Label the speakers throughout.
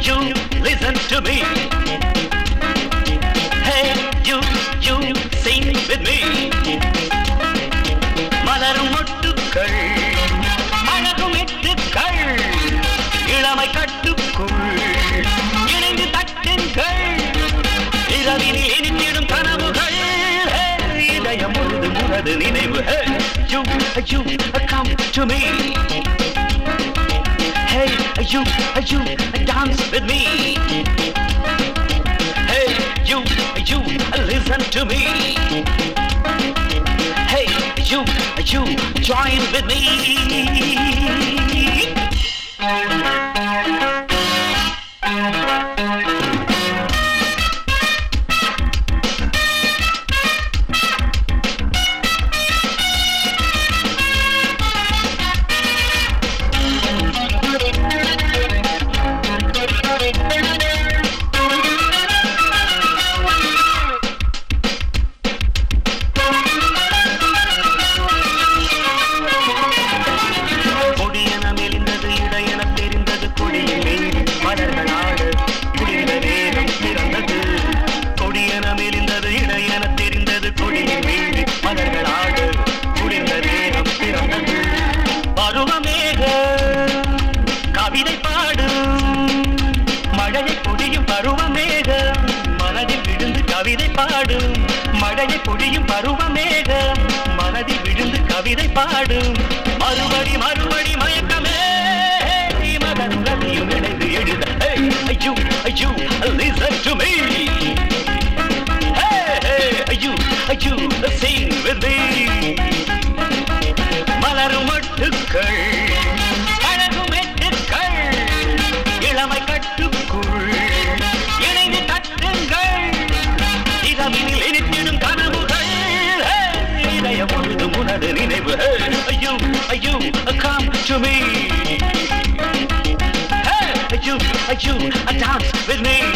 Speaker 1: you, listen to me. Hey, you, you, sing with me. மலரும் மொட்டுக்கள் அழகும் எட்டுக்கள் இளமை கட்டுக்குள் இணைந்து தட்டுங்கள் இரவினில் இனித்திடும் கனவுகள் இதயம் முழுது முழது நினைவுகள் you, you, come to me. You, you, dance with me. Hey, you, you, listen to me. Hey, you, you, join with me. பாடும் மறுபடி மறுபடி மயக்கமே மகன் இணைந்து எழுத Hey, you, listen to me. Hey, hey, sing with me. மலரும் மட்டுக்கள் அழகும் எட்டுக்கள் இளமை கட்டுக்குள் you, come to me. Hey, you, you, dance with me.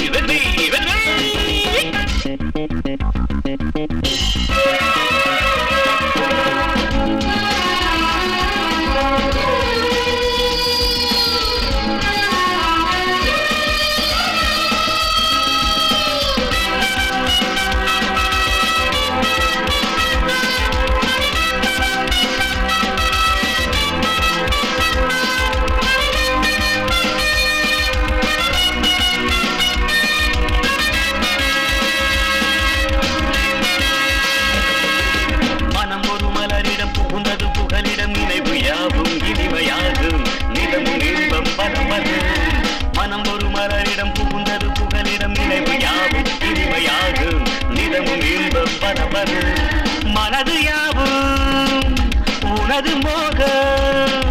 Speaker 1: பரபரு மனது யாவும் உனது மோகம்.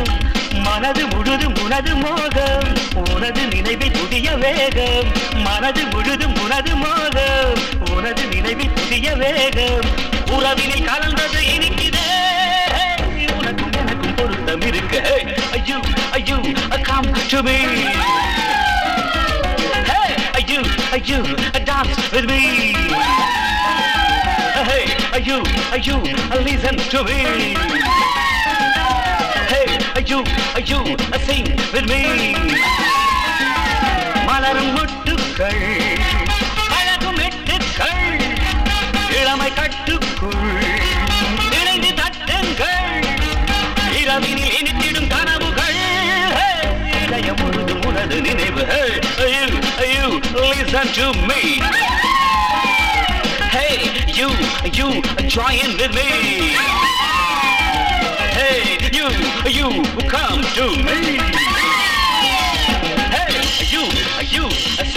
Speaker 1: மனது முழுதும் உனது மோகம். உனது நினைவை புதிய வேகம். மனது முழுதும் உனது மோகம். உனது நினைவை புதிய வேகம். உறவினை கலந்தது இனிக்குதே. உனக்கும் எனக்கும் பொருத்தம் இருக்க. ஐயோ ஐயோ come to ஐயோ ஐயோ ஐயோ ஐயோ listen to me Hey, you, you, sing with me. மலரும் மொட்டுக்கள் அழகும் எட்டுக்கள் இளமை கட்டுக்குள் இணைந்து தட்டுங்கள் இரவினில் இனித்திடும் கனவுகள் Hey, இதயம் முழுதும் உனது நினைவு ஐயோ you, you, listen to me. Hey, you, you, join with me. Hey, you, you, come to me. Hey, you, you.